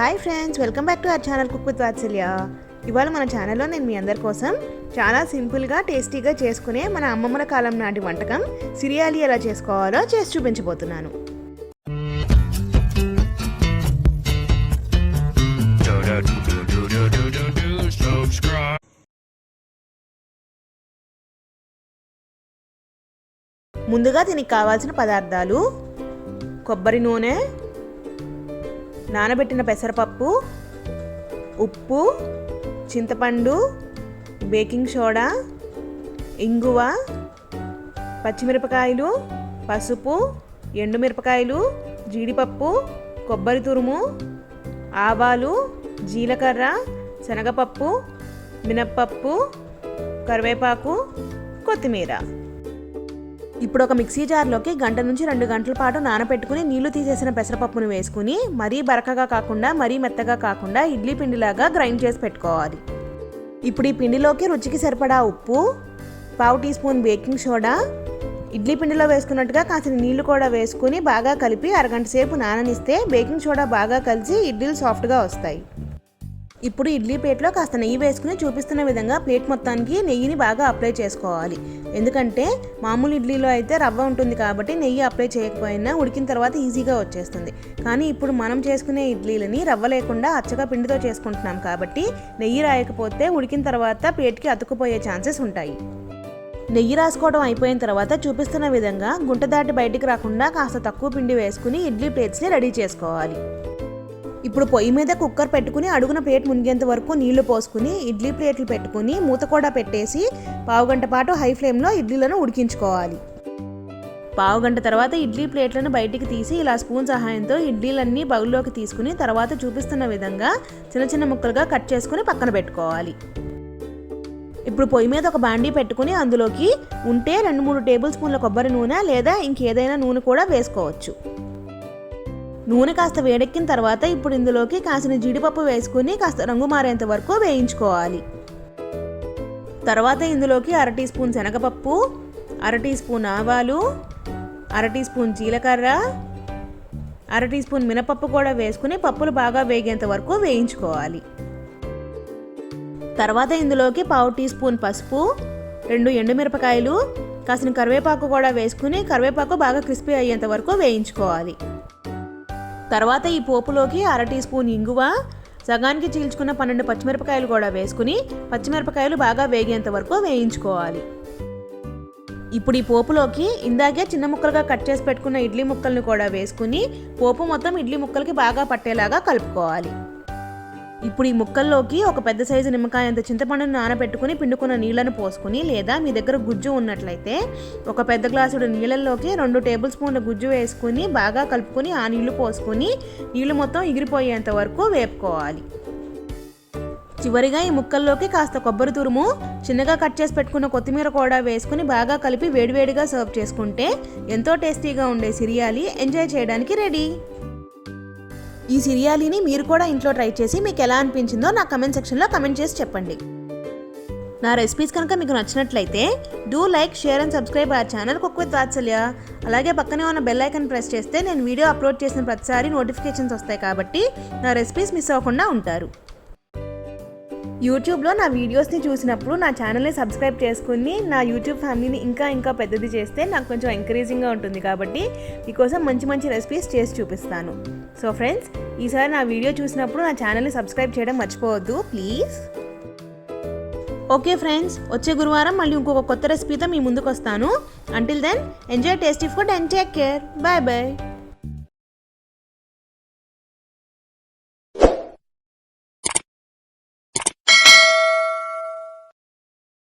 Hi friends welcome back to our channel cook with Vatsalya. ఇవాళ మన ఛానల్లో నేను మీ అందరి కోసం చాలా సింపుల్గా టేస్టీగా చేసుకునే మన అమ్మమ్మల కాలం నాటి వంటకం సిరియాలి ఎలా చేసుకోవాలో చేసి చూపించబోతున్నాను. ముందుగా దీనికి కావాల్సిన పదార్థాలు కొబ్బరి నూనె నానబెట్టిన పెసరపప్పు ఉప్పు చింతపండు బేకింగ్ సోడా ఇంగువ పచ్చిమిరపకాయలు పసుపు ఎండుమిరపకాయలు జీడిపప్పు కొబ్బరి తురుము ఆవాలు జీలకర్ర శనగపప్పు మినప్పప్పు కరివేపాకు కొత్తిమీర. ఇప్పుడు ఒక మిక్సీ జార్లోకి గంట నుంచి రెండు గంటల పాటు నానబెట్టుకుని నీళ్ళు తీసేసిన పెసరపప్పును వేసుకుని మరీ బరకగా కాకుండా మరీ మెత్తగా కాకుండా ఇడ్లీ పిండిలాగా గ్రైండ్ చేసి పెట్టుకోవాలి. ఇప్పుడు ఈ పిండిలోకి రుచికి సరిపడా ఉప్పు పావు teaspoon baking soda idli పిండిలో వేసుకున్నట్టుగా కాసిన నీళ్ళు కూడా వేసుకుని బాగా కలిపి అరగంట సేపు నాననిస్తే బేకింగ్ సోడా బాగా కలిసి ఇడ్లీలు సాఫ్ట్గా వస్తాయి. ఇప్పుడు ఇడ్లీ ప్లేట్లో కాస్త నెయ్యి వేసుకుని చూపిస్తున్న విధంగా ప్లేట్ మొత్తానికి నెయ్యిని బాగా అప్లై చేసుకోవాలి. ఎందుకంటే మామూలు ఇడ్లీలో అయితే రవ్వ ఉంటుంది కాబట్టి నెయ్యి అప్లై చేయకపోయినా ఉడికిన తర్వాత ఈజీగా వచ్చేస్తుంది. కానీ ఇప్పుడు మనం చేసుకునే ఇడ్లీలని రవ్వ లేకుండా అచ్చగా పిండితో చేసుకుంటున్నాం కాబట్టి నెయ్యి రాయకపోతే ఉడికిన తర్వాత ప్లేట్కి అతుక్కుపోయే ఛాన్సెస్ ఉంటాయి. నెయ్యి రాసుకోవడం అయిపోయిన తర్వాత చూపిస్తున్న విధంగా గుంట దాటి బయటికి రాకుండా కాస్త తక్కువ పిండి వేసుకుని ఇడ్లీ ప్లేట్స్ని రెడీ చేసుకోవాలి. ఇప్పుడు పొయ్యి మీద కుక్కర్ పెట్టుకుని అడుగున ప్లేట్ మునిగేంత వరకు నీళ్ళు పోసుకుని ఇడ్లీ ప్లేట్లు పెట్టుకుని మూత కూడా పెట్టేసి పావుగంట పాటు హై ఫ్లేమ్లో ఇడ్లీలను ఉడికించుకోవాలి. పావుగంట తర్వాత ఇడ్లీ ప్లేట్లను బయటికి తీసి ఇలా స్పూన్ సహాయంతో ఇడ్లీలన్నీ బౌల్లోకి తీసుకుని తర్వాత చూపిస్తున్న విధంగా చిన్న చిన్న ముక్కలుగా కట్ చేసుకుని పక్కన పెట్టుకోవాలి. ఇప్పుడు పొయ్యి మీద ఒక బాండీ పెట్టుకుని అందులోకి ఉంటే రెండు మూడు టేబుల్ స్పూన్ల కొబ్బరి నూనె లేదా ఇంకేదైనా నూనె కూడా వేసుకోవచ్చు. నూనె కాస్త వేడెక్కిన తర్వాత ఇప్పుడు ఇందులోకి కాసిన జీడిపప్పు వేసుకుని కాస్త రంగు మారేంత వరకు వేయించుకోవాలి. తర్వాత ఇందులోకి అర టీ స్పూన్ శనగపప్పు అర టీ స్పూన్ ఆవాలు అర టీ స్పూన్ జీలకర్ర అర టీ స్పూన్ మినపప్పు కూడా వేసుకుని పప్పులు బాగా వేగేంత వరకు వేయించుకోవాలి. తర్వాత ఇందులోకి పావు టీ స్పూన్ పసుపు రెండు ఎండుమిరపకాయలు కాసిన కరివేపాకు కూడా వేసుకుని కరివేపాకు బాగా క్రిస్పీ అయ్యేంత వరకు వేయించుకోవాలి. తర్వాత ఈ పోపులోకి అర టీ స్పూన్ ఇంగువ సగానికి చీల్చుకున్న పన్నెండు పచ్చిమిరపకాయలు కూడా వేసుకుని పచ్చిమిరపకాయలు బాగా వేగేంత వరకు వేయించుకోవాలి. ఇప్పుడు ఈ పోపులోకి ఇందాకే చిన్న ముక్కలుగా కట్ చేసి పెట్టుకున్న ఇడ్లీ ముక్కల్ని కూడా వేసుకుని పోపు మొత్తం ఇడ్లీ ముక్కలకి బాగా పట్టేలాగా కలుపుకోవాలి. ఇప్పుడు ఈ ముక్కల్లోకి ఒక పెద్ద సైజు నిమ్మకాయ అంత చింతపండును నానబెట్టుకుని పిండుకున్న నీళ్ళను పోసుకుని లేదా మీ దగ్గర గుజ్జు ఉన్నట్లయితే ఒక పెద్ద గ్లాసుడు నీళ్ళల్లోకి రెండు టేబుల్ స్పూన్ల గుజ్జు వేసుకుని బాగా కలుపుకొని ఆ నీళ్ళు పోసుకుని నీళ్ళు మొత్తం ఎగిరిపోయేంత వరకు వేపుకోవాలి. చివరిగా ఈ ముక్కల్లోకి కాస్త కొబ్బరి తురుము చిన్నగా కట్ చేసి పెట్టుకున్న కొత్తిమీర కూడా వేసుకుని బాగా కలిపి వేడివేడిగా సర్వ్ చేసుకుంటే ఎంతో టేస్టీగా ఉండే సిరియాలి ఎంజాయ్ చేయడానికి రెడీ. ఈ సిరియాలిని మీరు కూడా ఇంట్లో ట్రై చేసి మీకు ఎలా అనిపించిందో నా కమెంట్ సెక్షన్లో కమెంట్ చేసి చెప్పండి. నా రెసిపీస్ కనుక మీకు నచ్చినట్లయితే do like share and subscribe our channel cook with Vatsalya. అలాగే పక్కనే ఉన్న బెల్ ఐకన్ ప్రెస్ చేస్తే నేను వీడియో అప్లోడ్ చేసిన ప్రతిసారి నోటిఫికేషన్స్ వస్తాయి కాబట్టి నా రెసిపీస్ మిస్ అవ్వకుండా ఉంటారు. యూట్యూబ్లో నా వీడియోస్ని చూసినప్పుడు నా ఛానల్ని సబ్స్క్రైబ్ చేసుకుని నా యూట్యూబ్ ఫ్యామిలీని ఇంకా ఇంకా పెద్దది చేస్తే నాకు కొంచెం ఎంకరేజింగ్గా ఉంటుంది కాబట్టి మీకోసం మంచి మంచి రెసిపీస్ చేసి చూపిస్తాను. సో ఫ్రెండ్స్ ఈసారి నా వీడియో చూసినప్పుడు నా ఛానల్ని సబ్స్క్రైబ్ చేయడం మర్చిపోవద్దు ప్లీజ్ ఓకే ఫ్రెండ్స్ వచ్చే గురువారం మళ్ళీ ఇంకొక కొత్త రెసిపీతో మీ ముందుకు వస్తాను until then enjoy tasty food and take care bye bye